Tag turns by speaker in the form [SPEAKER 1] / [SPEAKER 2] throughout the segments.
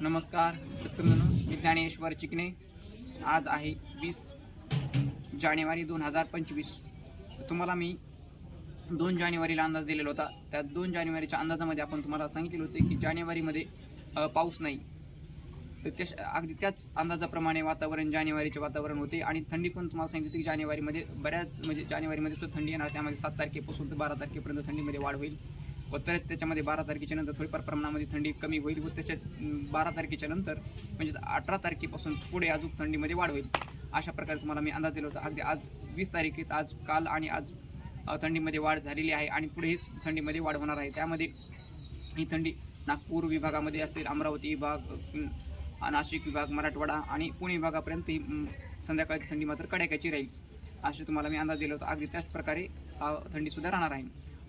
[SPEAKER 1] नमस्कार मित्रांनो मी ज्ञानेश्वर चिकणे आज आहे वीस जानेवारी दोन हजार पंचवीस. तुम्हाला मी दोन जानेवारीला अंदाज दिलेला होता. त्या दोन जानेवारीच्या अंदाजामध्ये आपण तुम्हाला सांगितले होते की जानेवारीमध्ये पाऊस नाही. तर त्या अगदी त्याच अंदाजाप्रमाणे वातावरण जानेवारीचे वातावरण होते आणि थंडी पण तुम्हाला सांगितली होती की जानेवारीमध्ये बऱ्याच म्हणजे जानेवारीमध्ये सुद्धा थंडी येणार त्यामध्ये सात तारखेपासून तर बारा तारखेपर्यंत थंडीमध्ये वाढ होईल. व तर त्याच्यामध्ये बारा तारखेच्या नंतर थोडीफार प्रमाणामध्ये थंडी कमी होईल व त्याच्या बारा तारखेच्या नंतर म्हणजेच अठरा तारखेपासून पुढे अजून थंडीमध्ये वाढ होईल. अशा प्रकारे तुम्हाला मी अंदाज दिला होता. अगदी आज वीस तारखेत आज काल आणि आज थंडीमध्ये वाढ झालेली आहे आणि पुढेही थंडीमध्ये वाढ होणार आहे. त्यामध्ये ही थंडी नागपूर विभागामध्ये असेल अमरावती विभाग नाशिक विभाग मराठवाडा आणि पुणे विभागापर्यंत ही संध्याकाळची थंडी मात्र कडाक्याची राहील. असे तुम्हाला मी अंदाज दिला होता. अगदी त्याच प्रकारे थंडीसुद्धा राहणार आहे.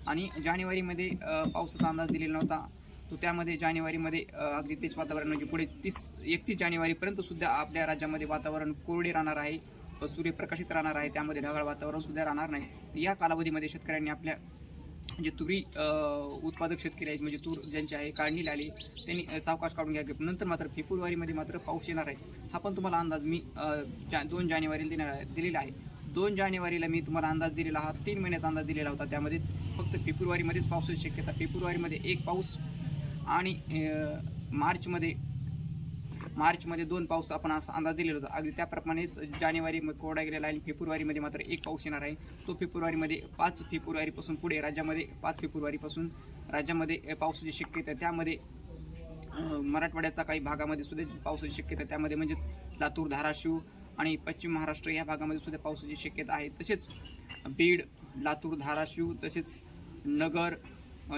[SPEAKER 1] आणि जानेवारीमध्ये पावसाचा अंदाज दिलेला नव्हता. तो त्यामध्ये जानेवारीमध्ये अगदी तेच वातावरण म्हणजे पुढे तीस एकतीस जानेवारीपर्यंत सुद्धा आपल्या राज्यामध्ये वातावरण कोरडे राहणार आहे. सूर्यप्रकाशित राहणार आहे. त्यामध्ये ढगाळ वातावरण सुद्धा राहणार नाही. या कालावधीमध्ये शेतकऱ्यांनी आपल्या जे तुरी उत्पादक शेतकरी आहेत म्हणजे तूर ज्यांचे आहे काढणीला आली त्यांनी सावकाश काढून घ्या. नंतर मात्र फेब्रुवारीमध्ये मात्र पाऊस येणार आहे. हा पण तुम्हाला अंदाज मी जा दोन जानेवारीला देणार दिलेला आहे. दोन जानेवारीला मी तुम्हाला अंदाज दिलेला हा तीन महिन्याचा अंदाज दिलेला होता. त्यामध्ये फक्त फेब्रुवारीमध्येच पावसाची शक्यता फेब्रुवारीमध्ये एक पाऊस आणि मार्चमध्ये मार्चमध्ये दोन पाऊस आपण असा अंदाज दिलेला होता. अगदी त्याप्रमाणेच जानेवारी कोरडा गेलेला आहे आणि फेब्रुवारीमध्ये मात्र एक पाऊस येणार आहे. तो फेब्रुवारीमध्ये पाच फेब्रुवारीपासून पुढे राज्यामध्ये पाच फेब्रुवारीपासून राज्यामध्ये पावसाची शक्यता त्यामध्ये मराठवाड्याचा काही भागामध्ये सुद्धा पावसाची शक्यता त्यामध्ये म्हणजेच लातूर धाराशिव आणि पश्चिम महाराष्ट्र या भागामध्ये सुद्धा पावसाची शक्यता आहे. तसेच बीड लातूर धाराशिव तसेच नगर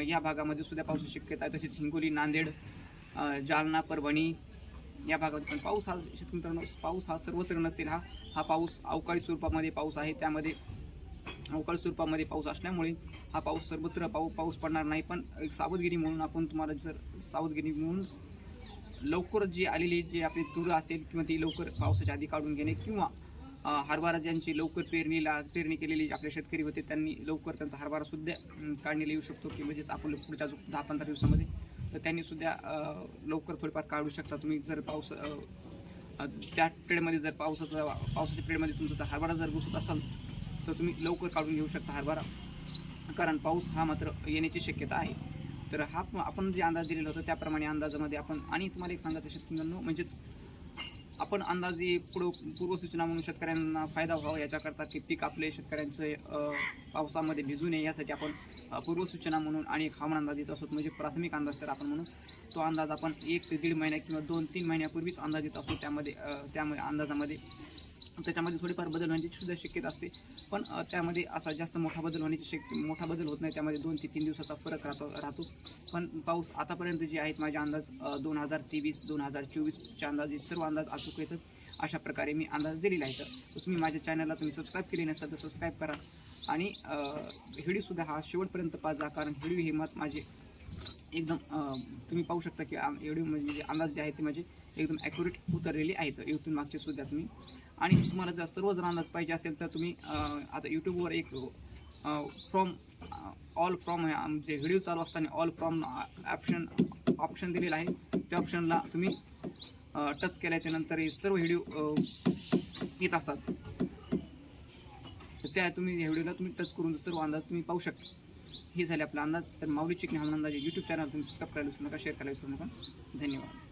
[SPEAKER 1] या भागामध्ये सुद्धा पावसाची शक्यता आहे. तसेच हिंगोली नांदेड जालना परभणी या भागात पण पाऊस हा शेतकरी मित्रांनो पाऊस हा सर्वत्र नसेल हा. हा पाऊस अवकाळी स्वरूपामध्ये पाऊस आहे. त्यामध्ये अवकाळी स्वरूपामध्ये पाऊस असल्यामुळे हा पाऊस सर्वत्र पाऊ पाऊस पडणार नाही. पण एक सावधगिरी म्हणून आपण तुम्हाला जर सावधगिरी म्हणून लवकर जी आलेली जी आपली तूर असेल किंवा ती लवकर पावसाच्या आधी काढून घेणे किंवा हरभरा ज्यांची लवकर पेरणीला पेरणी केलेली जे आपले शेतकरी होते त्यांनी लवकर त्यांचा हरभरा सुद्धा काढणीला येऊ शकतो की म्हणजेच आपण पुढच्या दहा पंधरा दिवसामध्ये तर त्यांनी सुद्धा लवकर थोडीफार काढू शकता. तुम्ही जर पाऊस त्या पिरियडमध्ये जर पावसाचा पावसाच्या पिरियडमध्ये तुमचा जर हरभरा जर घुसत असाल तर तुम्ही लवकर काढून घेऊ शकता हरभरा. कारण पाऊस हा मात्र येण्याची शक्यता आहे. तर हा प- आपण जे अंदाज दिलेला होता त्याप्रमाणे अंदाजामध्ये आपण आणि तुम्हाला एक सांगायचं शेतकऱ्यांनो म्हणजेच आपण अंदाजे पुढं पूर्वसूचना म्हणून शेतकऱ्यांना फायदा व्हावा याच्याकरता की पीक आपले शेतकऱ्यांचे पावसामध्ये भिजू नये यासाठी आपण पूर्वसूचना म्हणून आणि एक हवामान अंदाज देत असतो. म्हणजे प्राथमिक अंदाज तर आपण म्हणून तो अंदाज आपण एक ते दीड महिन्या किंवा दोन तीन महिन्यापूर्वीच अंदाज देत असतो. त्यामध्ये त्यामुळे अंदाजामध्ये त्याच्यामध्ये थोडीफार बदल होण्याची सुद्धा शक्यता असते. पण त्यामध्ये असा जास्त मोठा बदल होण्याची शक्य मोठा बदल होत नाही. त्यामध्ये दोन ते तीन दिवसाचा फरक राहतो राहतो. पण पाऊस आतापर्यंत जे आहेत माझे अंदाज दोन हजार तेवीस दोन हजार चोवीसचे अंदाज हे सर्व अंदाज अचूक येतात अशा प्रकारे मी अंदाज दिलेला आहे. तर तुम्ही माझ्या चॅनलला तुम्ही सबस्क्राईब केले नसेल तर सबस्क्राईब करा. आणि व्हिडिओसुद्धा हा शेवटपर्यंत पाजा कारण व्हिडिओ हे मत माझे एकदम तुम्ही पाहू शकता की एवढी म्हणजे जे अंदाज जे आहेत ते माझे एकदम ॲक्युरेट उतरलेले आहेत. इथून मागचे सुद्धा तुम्ही. आणि तुम्हाला जर सर्व जर अंदाज पाहिजे असेल तर तुम्ही आता यूट्यूबवर एक फ्रॉम ऑल फ्रॉम जे व्हिडिओ चालू असताना ऑल फ्रॉम ऑप्शन ऑप्शन दिलेलं आहे. त्या ऑप्शनला तुम्ही टच केल्याच्यानंतर हे सर्व व्हिडिओ येत असतात. तर त्या तुम्ही ह्या व्हिडिओला तुम्ही टच करून सर्व अंदाज तुम्ही पाहू शकता. हे झाले आपला अंदाज. तर माऊली चिकनी हा अंदाज यूट्यूब चॅनल तुम्ही सबस्क्राईब करायला विसरू नका शेअर करायला विसरू नका. धन्यवाद.